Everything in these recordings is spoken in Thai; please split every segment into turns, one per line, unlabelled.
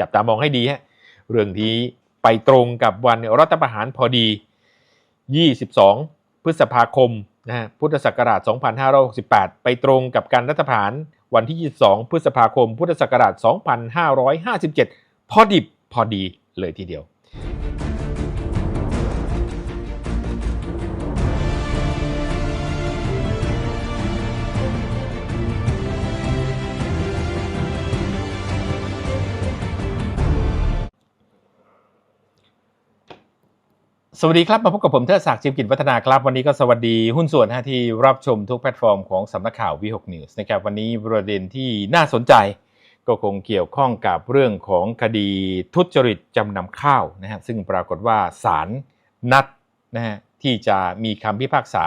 จับตามองให้ดีฮะเรื่องนี้ไปตรงกับวันรัฐประหารพอดี 22 พฤษภาคมนะฮะพุทธศักราช 2568 ไปตรงกับการรัฐประหารวันที่ 22 พฤษภาคม พุทธศักราช 2557 พอดิบพอดีเลยทีเดียว สวัสดีครับ มาพบกับผมเทิดศักดิ์จิมกิจวัฒนาครับ วันนี้ก็สวัสดีหุ้นส่วนฮะที่รับชมทุกแพลตฟอร์มของสำนักข่าววีหกนิวส์นะครับวันนี้ประเด็นที่น่าสนใจ ก็คงเกี่ยวข้องกับเรื่องของคดีทุจริตจำนำข้าวนะฮะซึ่งปรากฏว่าศาลนัดนะฮะที่จะมีคำพิพากษา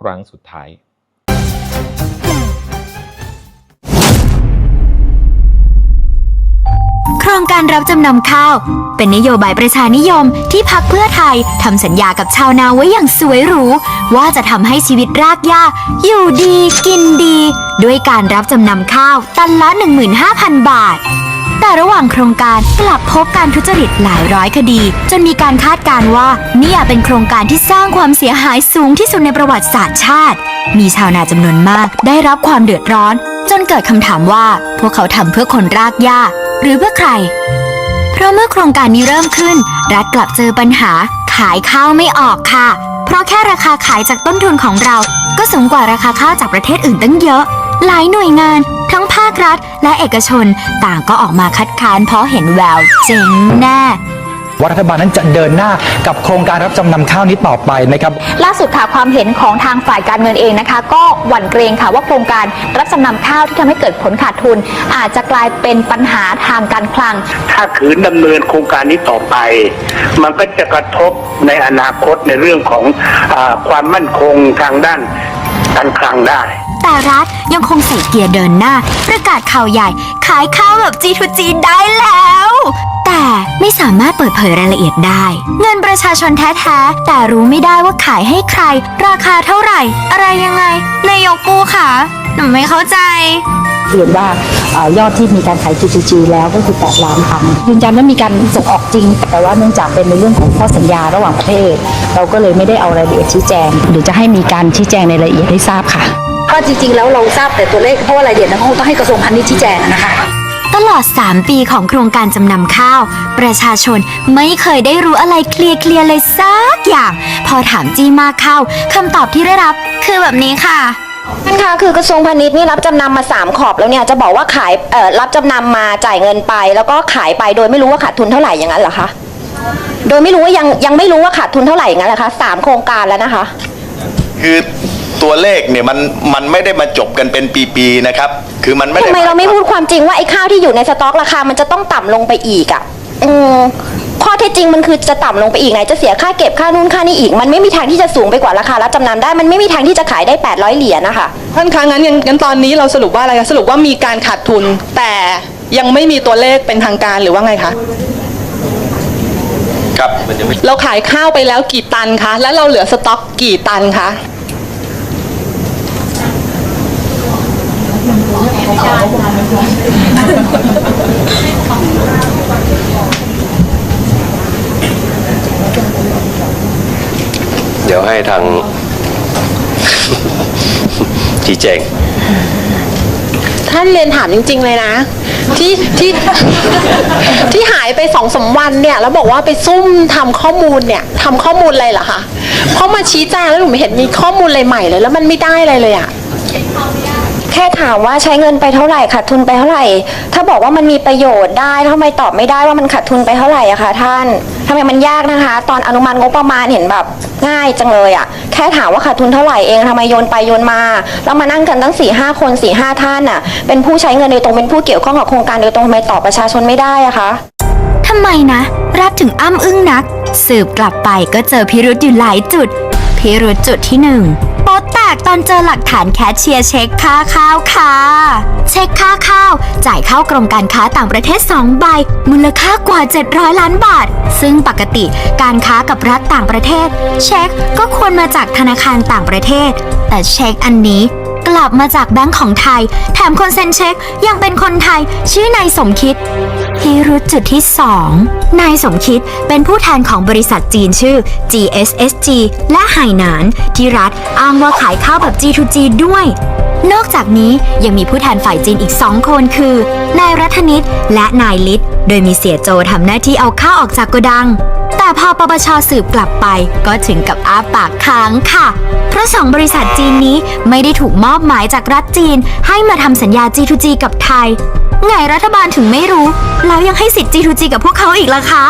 ครั้งสุดท้าย
รงการรับจำนำข้าว เป็นนโยบายประชานิยมที่พักเพื่อไทยทำสัญญากับชาวนาไว้อย่างสวยหรู ว่าจะทำให้ชีวิตรากหญ้าอยู่ดีกินดี ด้วยการรับจำนำข้าว ตันละ 15,000 บาท แต่ระหว่างโครงการกลับพบการทุจริตหลายร้อยคดี จนมีการคาดการณ์ว่านี่อาจเป็นโครงการที่สร้างความเสียหายสูงที่สุดในประวัติศาสตร์ชาติ มีชาวนาจำนวนมากได้รับความเดือดร้อนจนเกิดคำถามว่าพวกเขาทำเพื่อคนรากหญ้า หรือเพื่อใคร เพราะเมื่อโครงการนี้เริ่มขึ้น รัฐกลับเจอปัญหา ขายข้าวไม่ออกค่ะ เพราะแค่ราคาขายจากต้นทุนของเรา ก็สูงกว่าราคาข้าวจากประเทศอื่นตั้งเยอะ หลายหน่วยงาน ทั้งภาครัฐ และเอกชน ต่างก็ออกมาคัดค้านเพราะเห็นแววเจ๋งแน่
ว่ารัฐบาลนั้นจะเดินหน้ากับโครงการรับจำนำข้าวนี้ต่อไปนะครับ
ล่าสุดค่ะความเห็นของทางฝ่ายการเงินเองนะคะ ก็หวั่นเกรงค่ะว่าโครงการรับจำนำข้าวที่ทำให้เกิดผลขาดทุน อาจจะกลายเป็นปัญหาทางการคลัง
ถ้าขืนดำเนินโครงการนี้ต่อไป มันก็จะกระทบในอนาคตในเรื่องของอาความมั่นคงทางด้านการคลังได้
แต่รัฐยังคงใส่เกียร์เดินหน้า ประกาศข่าวใหญ่ ขายข้าวแบบ G2G ได้แล้ว แต่ไม่สามารถเปิดเผยรายละเอียดได้ เงินประชาชนแท้ๆ แต่รู้ไม่ได้ว่าขายให้ใคร ราคาเท่าไหร่ อะไรยังไงนายกปูค่ะหนูไม่เข้าใจ
เรียนว่าเอ่อยอดที่มีการขาย GGG แล้วก็คือ 8 ล้านตันยืนยันว่ามีการส่งออกจริง แต่ว่าเนื่องจากเป็นในเรื่องของข้อสัญญาระหว่างประเทศ เราก็เลยไม่ได้เอารายละเอียดชี้แจง หรือจะให้มีการชี้แจงในรายละเอียดให้ทราบค่ะ
ก็จริงๆ แล้วเราทราบแต่ตัวเลขเพราะว่ารายละเอียดนั้นคงต้องให้กระทรวงพาณิชย์ชี้แจงนะคะ
ตลอด 3 ปีของโครงการจำนำข้าว ประชาชนไม่เคยได้รู้อะไรเคลียร์ๆเลยสักอย่าง พอถามจี้มากเข้าคำตอบที่ได้รับคือแบบนี้ค่ะ
ท่านคะคือกระทรวงพาณิชย์นี่รับจำนำมา 3 ขอบแล้วเนี่ยจะบอกว่าขายเอ่อรับจำนำมาจ่ายเงินไป แล้วก็ขายไปโดยไม่รู้ว่าขาดทุนเท่าไหร่อย่างนั้นเหรอคะโดยไม่รู้ว่ายังยังไม่รู้ว่าขาดทุนเท่าไหร่อย่างนั้นเหรอคะสามโครงการแล้วนะคะ
คือ ตัวเลขเนี่ยมันมันไม่ได้มาจบกันเป็นปีๆนะครับ คือมันไม่ได้
ทำไมเราไม่พูดความจริงว่าไอ้ข้าวที่อยู่ในสต็อกราคามันจะต้องต่ำลงไปอีกอะ่ะอืมข้อเท็จจริงมันคือจะต่ำลงไปอีกไหนจะเสียค่าเก็บค่านู่นค่านี่อีก มันไม่มีทางที่จะสูงไปกว่าราคารับจำนำได้มันไม่มีทางที่จะขายได้ 800 เหรียญนะคะ
ท่านคะงั้นงั้นงั้นตอนนี้เราสรุปว่าอะไรคะสรุปว่ามีการขาดทุน แต่ยังไม่มีตัวเลขเป็นทางการหรือว่าไงคะ
ครับมันจะไม่
เราขายข้าวไปแล้วกี่ตันคะแล้วเราเหลือสต็อกกี่ตันคะ
เดี๋ยวให้ทางชี้แจง
ท่านเรียนถามจริง ๆ เลยนะ ที่ที่ที่หายไปสองสามวันเนี่ย แล้วบอกว่าไปซุ่มทำข้อมูลเนี่ยทำข้อมูลอะไรเหรอคะเพราะมาชี้แจงแล้วหนูไม่เห็นมีข้อมูลอะไรใหม่เลย แล้วมันไม่ได้อะไรเลยอะ
แค่ถามว่าใช้เงินไปเท่าไหร่ขาดทุนไปเท่าไหร่ ถ้าบอกว่ามันมีประโยชน์ได้ทำไมตอบไม่ได้ว่ามันขาดทุนไปเท่าไหร่อะคะท่านทำไมมันยากนะคะ ตอนอนุมัติงบประมาณเห็นแบบง่ายจังเลยอะแค่ถามว่าขาดทุนเท่าไหร่เองทำไมโยนไปโยนมาแล้วมานั่งกันตั้ง4ี่ห้าคน4ี่ห้าท่านอะเป็นผู้ใช้เงินโดยตรงเป็นผู้เกี่ยวข้องกับโครงการโดยตรงทำไมตอบประชาชนไม่ได้อะคะ
ทำไมนะรัฐถึงอ้ำอึ้งนัก สืบกลับไปก็เจอพิรุธอยู่หลายจุด พิรุธจุดที่หนึ่ง แตกตอนเจอหลักฐานแคชเชียร์เช็คค่าข้าวค่ะ เช็คค่าข้าว จ่ายเข้ากรมการค้าต่างประเทศ 2 ใบ มูลค่ากว่า 700 ล้านบาท ซึ่งปกติการค้ากับรัฐต่างประเทศ เช็คก็ควรมาจากธนาคารต่างประเทศ แต่เช็คอันนี้ กลับมาจากแบงก์ของไทย แถมคนเซ็นเช็คยังเป็นคนไทยชื่อนายสมคิดพิรุธจุดที่ 2 นายสมคิดเป็นผู้แทนของบริษัทจีนชื่อ GSSG และไหหนาน ที่รัฐอ้างว่าขายข้าวแบบ G2G ด้วย นอกจากนี้ยังมีผู้แทนฝ่ายจีนอีกสองคนคือ นายรัฐนิตและนายลิศโดยมีเสียโจทำหน้าที่เอาข้าวออกจากโกดัง แต่พอปปชสืบกลับไปก็ถึงกับอาปากค้างค่ะ เพราะสองบริษัทจีนนี้ไม่ได้ถูกมอบหมายจากรัฐจีน ให้มาทำสัญญา G2G กับไทย ไงรัฐบาลถึงไม่รู้ แล้วยังให้สิทธิ์ G2G กับพวกเขาอีกล่ะคะ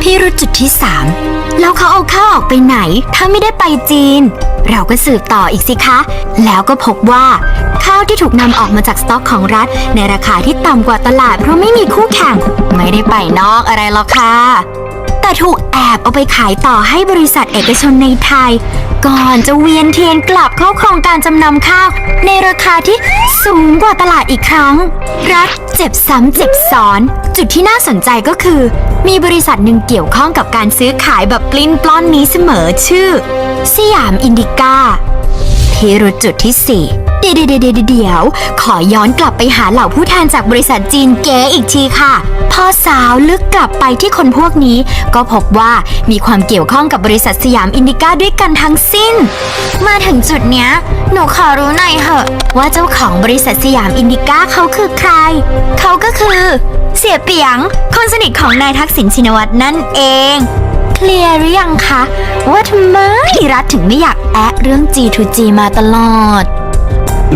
พี่รุธจุดที่ 3 แล้วเขาเอาข้าวออกไปไหน ถ้าไม่ได้ไปจีน เราก็สืบต่ออีกสิคะ แล้วก็พบว่าข้าวที่ถูกนำออกมาจากสต็อกของรัฐ ในราคาที่ต่ำกว่าตลาดเพราะไม่มีคู่แข่ง ไม่ได้ไปนอกอะไรหรอกค่ะ แต่ถูกแอบเอาไปขายต่อให้บริษัทเอกชนในไทย ก่อนจะเวียนเทียนกลับเข้าโครงการจำนำข้าว ในราคาที่สูงกว่าตลาดอีกครั้ง รัฐเจ็บซ้ำเจ็บซ้อน จุดที่น่าสนใจก็คือ มีบริษัทหนึ่งเกี่ยวข้องกับการซื้อขายแบบปลิ้นปล้อนนี้เสมอชื่อ สยามอินดิก้า พิรุธจุดที่4เดี๋ยวเดี๋ยวเดี๋ยวเดี๋ยว ขอย้อนกลับไปหาเหล่าผู้แทนจากบริษัทจีนเก๋อีกทีค่ะ พอสาวลึกกลับไปที่คนพวกนี้ ก็พบว่ามีความเกี่ยวข้องกับบริษัทสยามอินดิก้าด้วยกันทั้งสิ้น มาถึงจุดเนี้ย หนูขอรู้หน่อยเหอะว่าเจ้าของบริษัทสยามอินดิก้าเขาคือใคร เขาก็คือ เสียเปียง คนสนิทของนายทักษิณชินวัตรนั่นเอง เคลียร์หรือยังคะ ว่าทำไมรัฐถึงไม่อยากแอะเรื่อง G2G มาตลอด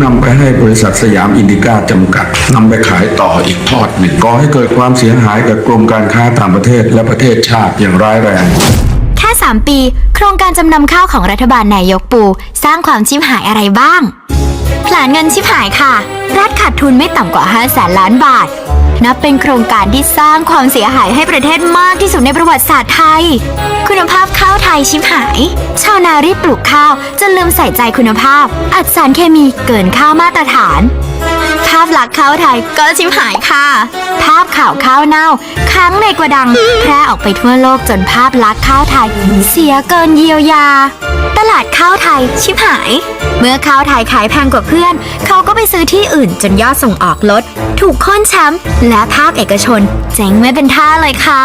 นำไปให้บริษัทสยามอินดิก้าจำกัดนำไปขายต่ออีกทอดหนึ่งก่อให้เกิดความเสียหายกับกรมการค้าต่างประเทศและประเทศชาติอย่างร้ายแรง
แค่ 3 ปี โครงการจำนำข้าวของรัฐบาลนายกปู สร้างความชิบหายอะไรบ้าง ผลานเงินชิบหายค่ะ รัฐขาดทุนไม่ต่ำกว่า5แสนล้านบาท นับเป็นโครงการที่สร้างความเสียหายให้ประเทศมากที่สุดในประวัติศาสตร์ไทย คุณภาพข้าวไทยชิบหาย ชาวนารีบปลูกข้าวจนลืมใส่ใจคุณภาพ อัดสารเคมีเกินข้าวมาตรฐาน ภาพลักษณ์ข้าวไทยก็ชิบหายค่ะ ภาพข่าวข้าวเน่าค้างในกระดัง แพร่ออกไปทั่วโลกจนภาพลักษณ์ข้าวไทยเสียเกินเยียวยา ตลาดข้าวไทยชิบหาย เมื่อข้าวไทยขายแพงกว่าเพื่อน เขาก็ไปซื้อที่อื่นจนยอดส่งออกลด ถูกค้นแชมป์และภาคเอกชน เจ๊งไม่เป็นท่าเลยค่ะ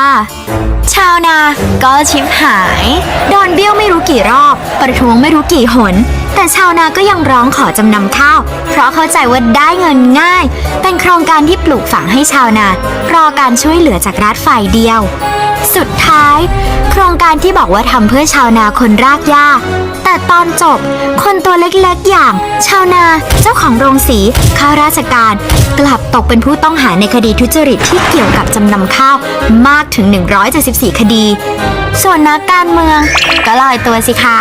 ชาวนาก็ชิบหาย โดนเบี้ยวไม่รู้กี่รอบ ประท้วงไม่รู้กี่หน แต่ชาวนาก็ยังร้องขอจำนำข้าว เพราะเข้าใจว่าได้เงินง่าย เป็นโครงการที่ปลูกฝังให้ชาวนารอการช่วยเหลือจากรัฐฝ่ายเดียว สุดท้าย โครงการที่บอกว่าทำเพื่อชาวนาคนรากหญ้า แต่ตอนจบ คนตัวเล็กๆอย่าง ชาวนา เจ้าของโรงสีข้าราชการ กลับตกเป็นผู้ต้องหาในคดีทุจริตที่เกี่ยวกับจำนำข้าวมากถึง 174 คดี ส่วนนักการเมืองก็ลอยตัวสิคะ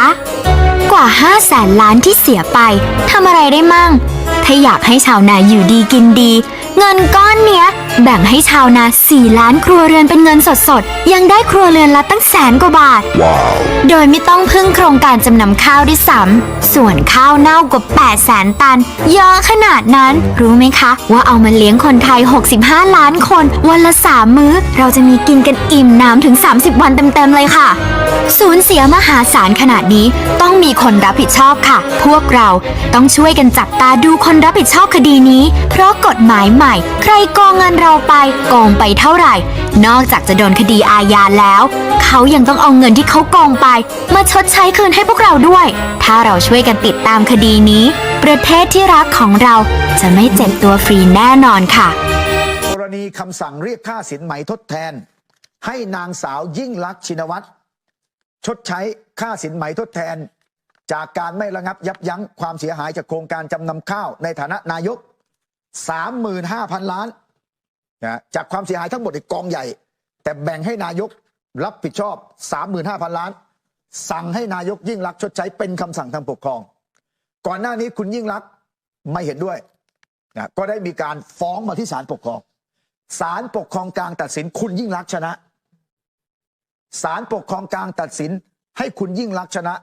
กว่า5แสนล้านที่เสียไปทำอะไรได้มั่ง ถ้าอยากให้ชาวนาอยู่ดีกินดี เงินก้อนเนี้ย แบ่งให้ชาวนา 4 ล้านครัวเรือนเป็นเงินสดๆ ยังได้ครัวเรือนละตั้งแสนกว่าบาท โดยไม่ต้องพึ่งโครงการจำนำข้าวด้วยซ้ำส่วนข้าวเน่ากว่า8แสนตัน เยอะขนาดนั้น รู้ไหมคะ ว่าเอามาเลี้ยงคนไทย 65 ล้านคน วันละ3มื้อ เราจะมีกินกันอิ่มน้ำถึง 30 วันเต็มๆเลยค่ะสูญเสียมหาศาลขนาดนี้ต้องมีคนรับผิดชอบค่ะ พวกเราต้องช่วยกันจับตาดูคนรับผิดชอบคดีนี้ เพราะกฎหมายใหม่ ใครโกงเงินเราไปโกงไปเท่าไหร่ นอกจากจะโดนคดีอาญาแล้ว เขายังต้องเอาเงินที่เขาโกงไป มาชดใช้คืนให้พวกเราด้วย ถ้าเราช่วยกันติดตามคดีนี้ ประเทศที่รักของเราจะไม่เจ็บตัวฟรีแน่นอนค่ะ
กรณีคำสั่งเรียกค่าสินไหมทดแทน ให้นางสาวยิ่งลักษณ์ชินวัตรชดใช้ค่าสินไหมทดแทน จากการไม่ระงับยับยั้งความเสียหายจากโครงการจำนำข้าวในฐานะนายก 35,000 ล้าน นะจากความเสียหายทั้งหมดในกองใหญ่ แต่แบ่งให้นายกรับผิดชอบ 35,000 ล้าน สั่งให้นายกยิ่งลักษณ์ชดใช้เป็นคำสั่งทางปกครอง ก่อนหน้านี้คุณยิ่งลักษณ์ไม่เห็นด้วยนะก็ได้มีการฟ้องมาที่ศาลปกครองศาลปกครองกลางตัดสินคุณยิ่งรักษณ์ชนะศาลปกครองกลางตัดสิน ให้คุณยิ่งรักษณ์ชนะ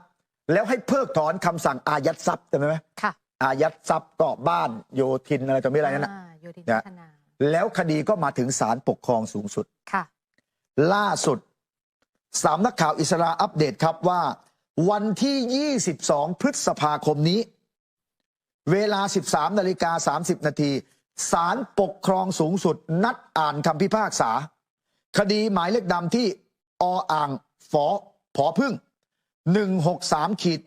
แล้วให้เพิกถอนคำสั่งอายัดทรัพย์จำได้ไหม
ค่ะ
อายัดทรัพย์ก็บ้านโยทินอะไรต่อมีอะไรนั่นนะา
โยธิน
นะ
พัฒนา
แล้วคดีก็มาถึงศาลปกครองสูงสุด
ค่ะ
ล่าสุดสามนักข่าวอิสราอัปเดตครับว่า วันที่ 22 พฤษภาคมนี้ เวลา 13นาฬิกา30 นาทีศาลปกครองสูงสุด นัดอ่านคำพิพากษา คดีหมายเลขดำที่ออ่างฝอผอพึ่ง 163ขีด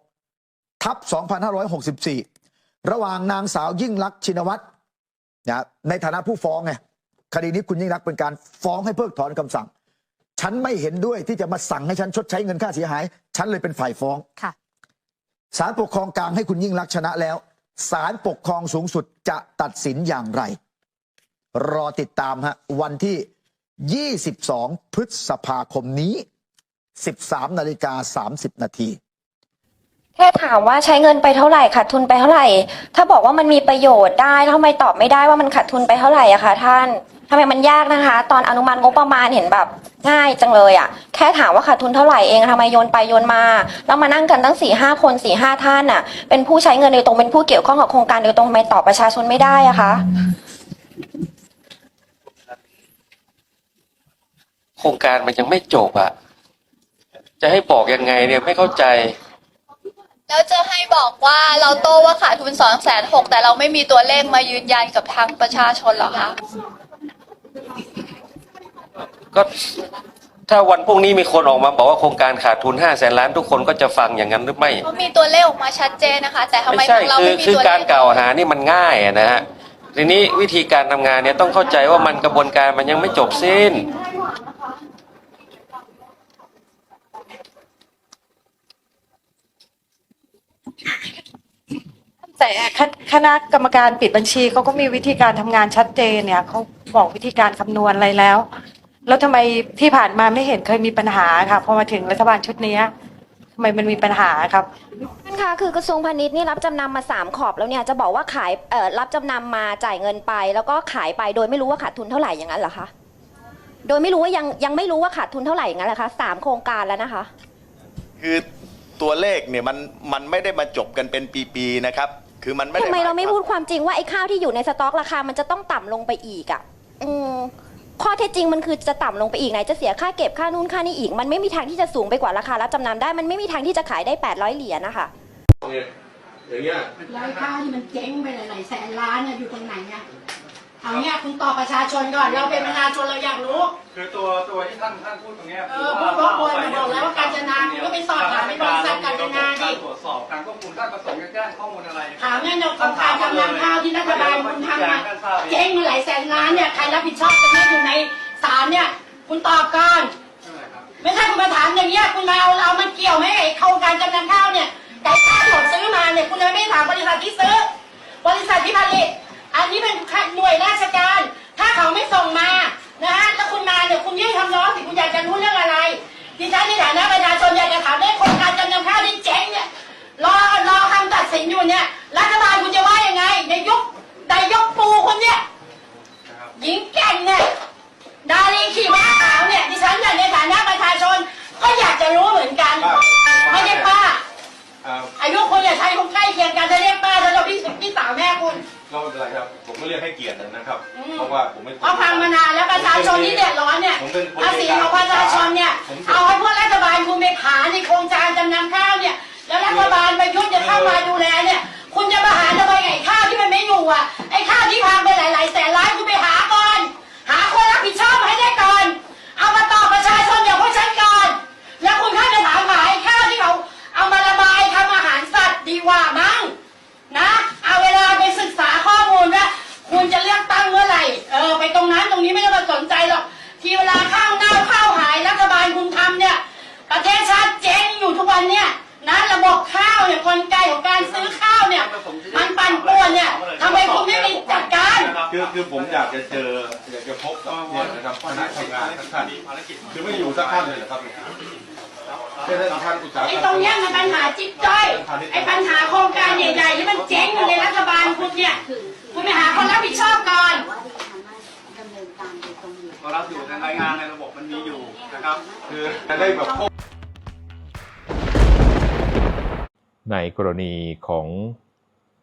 166 ทับ 2564 ระหว่างนางสาวยิ่งลักษณ์ชินวัตร นะในฐานะผู้ฟ้องไงคดีนี้คุณยิ่งรักษณ์เป็นการฟ้องให้เพิกถอนคำสั่ง ฉันไม่เห็นด้วยที่จะมาสั่งให้ฉันชดใช้เงินค่าเสียหาย ฉันเลยเป็นฝ่ายฟ้อง
ค่ะ
ศาลปกครองกลางให้คุณยิ่งรักษณ์ชนะแล้วศาลปกครองสูงสุดจะตัดสินอย่างไร รอติดตามฮะวันที่ 22 พฤษภาคมนี้ 13 นาฬิกา 30 นาที
แค่ถามว่าใช้เงินไปเท่าไหร่ขาดทุนไปเท่าไหร่ ถ้าบอกว่ามันมีประโยชน์ได้แล้วทำไมตอบไม่ได้ว่ามันขาดทุนไปเท่าไหร่อะคะท่านทำไมมันยากนะคะ ตอนอนุมัติงบประมาณเห็นแบบง่ายจังเลยอะแค่ถามว่าขาดทุนเท่าไหร่เองทำไมโยนไปโยนมาแล้วมานั่งกันตั้งสี่ห้าคนสี่ห้าท่านอะเป็นผู้ใช้เงินโดยตรงเป็นผู้เกี่ยวข้องกับโครงการโดยตรงทำไมตอบประชาชนไม่ได้อะคะ
โครงการมันยังไม่จบอะจะให้บอกยังไงเนี่ยไม่เข้าใจ
แล้วจะให้บอกว่าเราโต้ว่าขาดทุนสองแสนหกแต่เราไม่มีตัวเลขมายืนยันกับทางประชาชนเหรอคะ
ก็ถ้าวันพรุ่งนี้มีคนออกมาบอกว่าโครงการขาดทุนห้าแสนล้านทุกคนก็จะฟังอย่างนั้นหรือไม่
เขามีตัวเลขออกมาชัดเจนนะคะ แต่ทำไม
ไม่
ข
ใช่
องเรา
คือ
ไม่มี
คือ
ตัวเล
การ
ข
กล่าวหานี่มันง่ายอะนะฮะทีนี้วิธีการทำงานเนี่ยต้องเข้าใจว่ามันกระบวนการมันยังไม่จบสิ้น
แต่คณคณะกรรมการปิดบัญชีเขาก็มีวิธีการทำงานชัดเจนเนี่ยเขาบอกวิธีการคำนวณอะไรแล้ว แล้วทำไมที่ผ่านมาไม่เห็นเคยมีปัญหาค่ะพอมาถึงรัฐบาลชุดเนี้ยทำไมมันมีปัญหาครับ
ท่านคะคือกระทรวงพาณิชย์นี่รับจำนำมาสามขอบแล้วเนี่ยจะบอกว่าขายเอ่อรับจำนำมาจ่ายเงินไป แล้วก็ขายไปโดยไม่รู้ว่าขาดทุนเท่าไหร่อย่างนั้นเหรอคะโดยไม่รู้ว่ายังยังไม่รู้ว่าขาดทุนเท่าไหร่อย่างนั้นเหรอคะสามโครงการแล้วนะคะ
คือตัวเลขเนี่ยมันมันไม่ได้มาจบกันเป็นปีๆนะครับ คือมันไม่ได้
ทำไมเราไม่
หยคว
พูดความจริงว่าไอ้ข้าวที่อยู่ในสต็อกราคามันจะต้องต่ำลงไปอีกอะอืมข้อเท็จจริงมันคือจะต่ำลงไปอีกไหนจะเสียค่าเก็บค่านู่นค่านี่อีก มันไม่มีทางที่จะสูงไปกว่าราคารับจำนำได้มันไม่มีทางที่จะขายได้ 800 เหรียญนะคะ
อย่างเงี้ย
ร้อยข้าวที่มันเจ๊งไปหลายๆแสนล้านเนี่ยอยู่ตรงไหนเนี่ย เอาเนี่ยคุณตอบประชาชนก่อนเราเป็นประชาชนเราอยากรู้
คือตัวตัวที่ท่านท่านพูดตรงเนี้ย
เออพูดรบกวนมาบอกแล้วว่าการจนาคุณก็ไปสอบถามในบริษัทการจนาดิ
การตรวจสอบการควบคุมท่านประสงค์จะแจ้งข้อมูลอะไร
ถามแน่นอนโครงการจำนำข้าวที่รัฐบาลคุณทำมาเจ๊งมาหลายแสนล้านเนี่ยใครรับผิดชอบตรงนี้อยู่ในศาลเนี่ย คุณตอบก่อนไม่ใช่คุณมาถามอย่างเงี้ยคุณมาเอาเอามันเกี่ยวไหมไอ้โครงการจำนำข้าวเนี่ยไก่ข้าวที่ผมซื้อมาเนี่ยคุณเลยไม่ถามบริษัทที่ซื้อ บริษัทที่ผลิตอั นนี้เป็นหน่วยราชการ ถ้าเขาไม่ส่งมานะฮะแล้วคุณมาเนี่ยคุณยื่นคำร้องสิคุณอยากจะรู้เรื่องอะไรดิฉันในฐานะประชาชนอยากจะถามได้โครงการจำนำข้าวที่เจ๊งเนี่ยรอรอคำตัดสินอยู่เนี่ยรัฐบาลคุณจะว่ายังไงในยุคในยกปูคนเนี่ยหญิงแกร่งเนี่ยดารีขี่ม้าขาวเนี่ยดิฉันเนี่ยในฐานะประชาชนก็อยากจะรู้เหมือนกันไม่ใช่ป้าอายุคุณอย่าใช้คุณใกล้เคียงกันจะเรียกป้าแล้วเราพี่พี่สาวแม่คุณ
ก็ไม่เป็นไรครับ ผมก็เรียกให้เกียรตินะครับ
อืม
เพราะว่าผมไม่
เพราะฟังมานานแล้วประชาชนที่เดือดร้อนเนี่ย
ผมเป็นคน
ภาษีของประชาชนเนี่ยเอาให้พวกรัฐบาลคุณไปผาในโครงการจำนำข้าวเนี่ย แล้วรัฐบาลประยุทธ์จะเข้ามาดูแลเนี่ย คุณจะมาหาทำไมไอ้ข้าวที่มันไม่อยู่อะไอ้ข้าวที่พังไปหลาย ๆแส วันเนี่ยนะระบบข้าวเนี่ยกลไกของการซื้อข้าวเนี่ย มันปั่นป่วนเนี่ยทำไมคุณไม่มีจัดการ
คือคือผมอยากจะเจออยากจะพบกับเนี่ยนะครับคณะทำงานทั้งท่านคือไม่อยู่สักท่านเลยเหรอครับเป็นท่านอุตสาหกรรม
ไอ้ตรงเนี้ยมันปัญหาจิ๊บจ้อย ไอ้ปัญหาโครงการใหญ่ๆที่มันเจ๊งอยู่ในรัฐบาลคุณเนี่ย คุณไปหาคนรับผิดชอบก่อน
ก็รับอยู่ในรายงานในระบบมันมีอยู่นะครับ คือจะได้แบบพบ
ในกรณีของ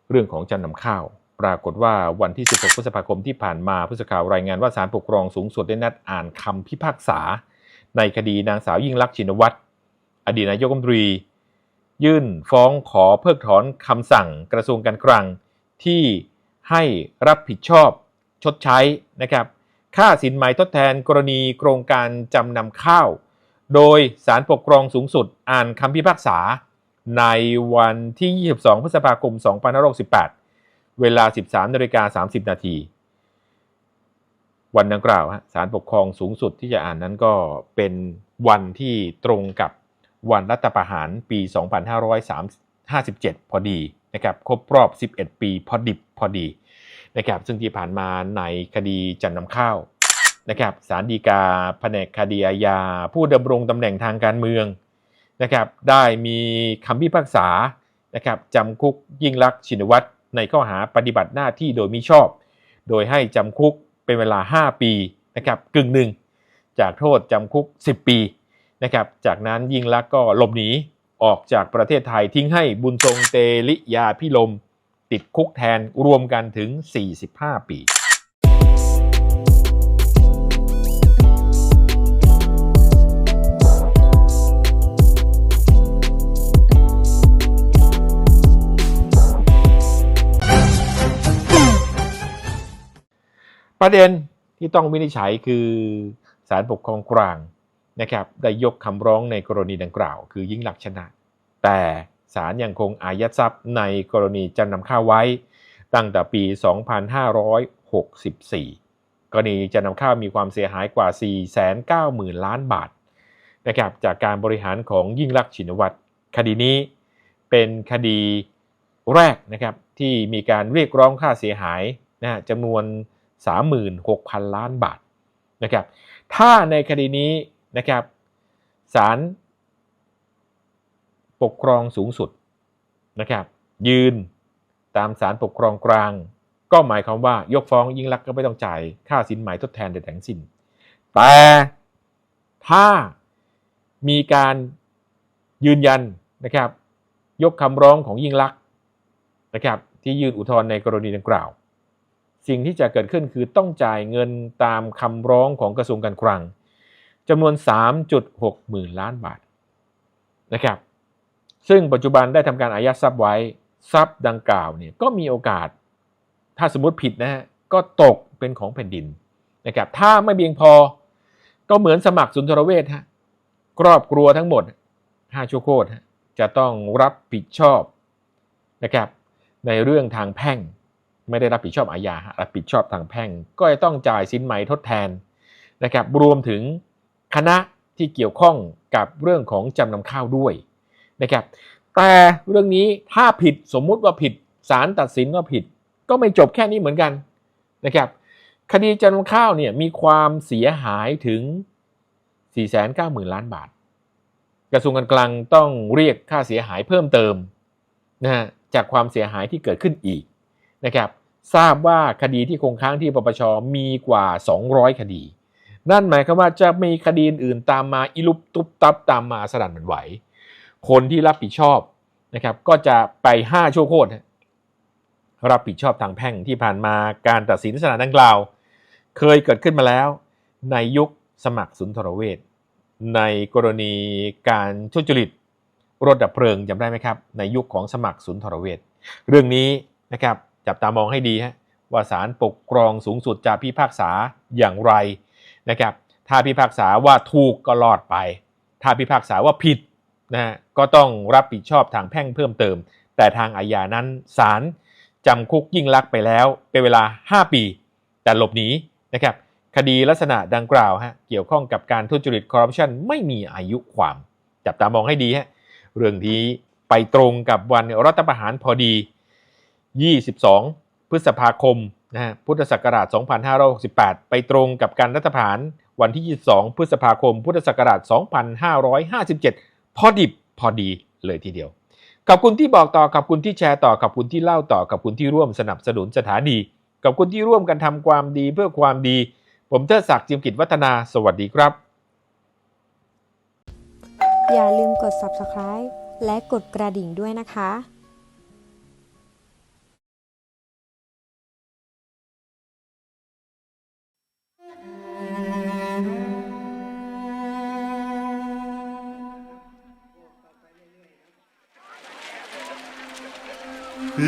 เรื่องของจำนำข้าว ปรากฏว่าวันที่ 16 พฤษภาคมที่ผ่านมาผู้สื่อข่าวรายงานว่าศาลปกครองสูงสุดได้นัดอ่านคำพิพากษา ในคดีนางสาวยิ่งลักษณ์ชินวัตรอดีตนายกรัฐมนตรี ยื่นฟ้องขอเพิกถอนคำสั่งกระทรวงการคลังที่ให้รับผิดชอบชดใช้นะครับ ค่าสินไหมทดแทนกรณีโครงการจำนำข้าว โดยสารปกครองสูงสุดอ่านคำพิพากษา ในวันที่ 22 พฤษภาคม 2568 เวลา 13นาฬิกา30 นาที วันดังกล่าวฮะศาลปกครองสูงสุดที่จะอ่านนั้นก็เป็นวันที่ตรงกับวันรัฐประหารปี 2557 พอดีนะครับ ครบรอบ 11 ปีพอดิบพอดีนะครับซึ่งที่ผ่านมาในคดีจันนำข้าวนะครับศาลฎีกาแผนกคดีอาญาผู้ดำรงตำแหน่งทางการเมือง นะครับได้มีคำพิพากษานะครับจำคุกยิ่งลักษณ์ชินวัตรในข้อหาปฏิบัติหน้าที่โดยมิชอบ โดยให้จำคุกเป็นเวลา 5 ปีนะครับกึ่งหนึ่งจากโทษจำคุก 10 ปีนะครับจากนั้นยิ่งลักษณ์ก็หลบหนีออกจากประเทศไทยทิ้งให้บุญทรงเตลิยาพิลมติดคุกแทนรวมกันถึง 45 ปี ประเด็นที่ต้องวินิจฉัยคือศาลปกครองกลางนะครับได้ยกคำร้องในกรณีดังกล่าว คือยิ่งหลักชนะ แต่ศาลยังคงอายัดทรัพย์ในกรณีจำนำข้าวไว้ ตั้งแต่ปี 2564 กรณีจำนำข้าวมีความเสียหายกว่า 490,000 ล้านบาทนะครับจากการบริหารของยิ่งลักษณ์ชินวัตรคดีนี้เป็นคดีแรกนะครับที่มีการเรียกร้องค่าเสียหายนะจำนวน 36,000 ล้านบาทนะครับถ้าในคดีนี้นะครับศาลปกครองสูงสุดนะครับยืนตามศาลปกครองกลาง ก็หมายความว่ายกฟ้องยิ่งลักก็ไม่ต้องจ่ายค่าสินไหมทดแทนใดๆทั้งสิ้น แต่ถ้ามีการยืนยันนะครับยกคำร้องของยิ่งลักษณ์นะครับที่ยื่นอุทธรณ์ในกรณีดังกล่าว สิ่งที่จะเกิดขึ้นคือต้องจ่ายเงินตามคำร้องของกระทรวงการคลังจำนวน 3.6 หมื่นล้านบาทนะครับ ซึ่งปัจจุบันได้ทำการอายัดทรัพย์ไว้ทรัพย์ดังกล่าวเนี่ยก็มีโอกาส ถ้าสมมติผิดนะฮะก็ตกเป็นของแผ่นดินนะครับถ้าไม่เพียงพอก็เหมือนสมัครสุนทรเวชฮะครอบครัวทั้งหมด5ชั่วโคตรฮะจะต้องรับผิดชอบนะครับในเรื่องทางแพ่ง ไม่ได้รับผิดชอบอาญารับผิดชอบทางแพ่ง ก็จะต้องจ่ายสินไหมทดแทนนะครับรวมถึงคณะที่เกี่ยวข้องกับเรื่องของจำนำข้าวด้วยนะครับแต่เรื่องนี้ถ้าผิดสมมุติว่าผิดศาลตัดสินว่าผิด ก็ไม่จบแค่นี้เหมือนกันนะครับคดีจำนำข้าวเนี่ยมีความเสียหายถึง 490,000 ล้านบาท กระทรวงการคลังต้องเรียกค่าเสียหายเพิ่มเติมนะฮะจากความเสียหายที่เกิดขึ้นอีก นะครับทราบว่าคดีที่คงค้างที่ปปชมีกว่า 200 คดี นั่นหมายความว่าจะมีคดีอื่นตามมาอิลุปตุบตับตามมาสนั่นหวันไหว คนที่รับผิดชอบนะครับก็จะไป5ชั่วโคตรรับผิดชอบทางแพ่งที่ผ่านมาการตัดสินลักษณะดังกล่าว เคยเกิดขึ้นมาแล้ว ในยุคสมัครสุนทรเวชในกรณีการทุจริตรถดับเพลิงจำได้ไหมครับ ในยุคของสมัครสุนทรเวชเรื่องนี้นะครับ จับตามองให้ดีฮะว่าศาลปกครองสูงสุดจะพิพากษาอย่างไรนะครับ ถ้าพิพากษาว่าถูกก็รอดไป ถ้าพิพากษาว่าผิดนะฮะก็ต้องรับผิดชอบทางแพ่งเพิ่มเติม แต่ทางอาญานั้นศาลจำคุกยิ่งลักษณ์ไปแล้วเป็นเวลา 5 ปี แต่หลบหนีนะครับคดีลักษณะดังกล่าวฮะเกี่ยวข้องกับการทุจริตคอร์รัปชันไม่มีอายุความ จับตามองให้ดีฮะเรื่องนี้ไปตรงกับวันรัฐประหารพอดี 22 พฤษภาคมนะฮะพุทธศักราช 2568 ไปตรงกับการรัฐประหารวันที่ 22 พฤษภาคม พุทธศักราช 2557 พอดิบพอดีเลยทีเดียว ขอบคุณที่บอกต่อ ขอบคุณที่แชร์ต่อ ขอบคุณที่เล่าต่อ ขอบคุณที่ร่วมสนับสนุนสถานี ขอบคุณที่ร่วมกันทำความดีเพื่อความดี ผมเทิดศักดิ์จิมกิจวัฒนา สวัสดีครับ
อย่าลืมกด subscribe และกดกระดิ่งด้วยนะคะ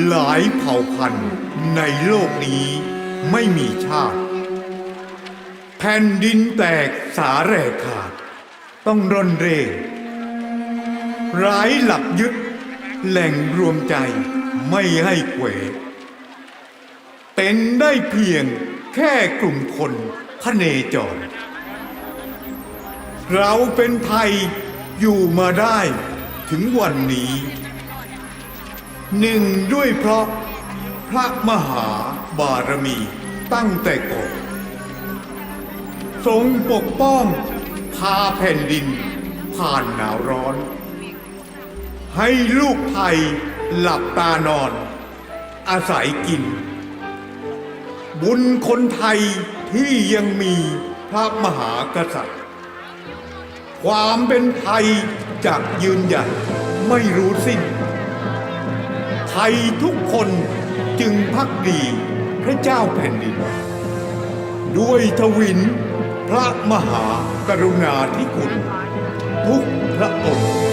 หลายเผ่าพันธุ์ในโลกนี้ไม่มีชาติ แผ่นดินแตกสาแหรกขาด ต้องร่อนเร่ร้ายหลับยึด แหล่งรวมใจไม่ให้เขวเป็นได้เพียงแค่กลุ่มคนพเนจร เราเป็นไทยอยู่มาได้ถึงวันนี้ หนึ่งด้วยเพราะพระมหาบารมีตั้งแต่ก่อนทรงปกป้องพาแผ่นดินผ่านหนาวร้อน ให้ลูกไทยหลับตานอน อาศัยกิน บุญคนไทยที่ยังมีพระมหากษัตริย์ ความเป็นไทยจะยืนหยัดไม่รู้สิ้น ยทุกคนจึงพักดีพระเจ้าแผ่นดิน ด้วยทวินพระมหากรุณาธิคุณ ทุกพระองค์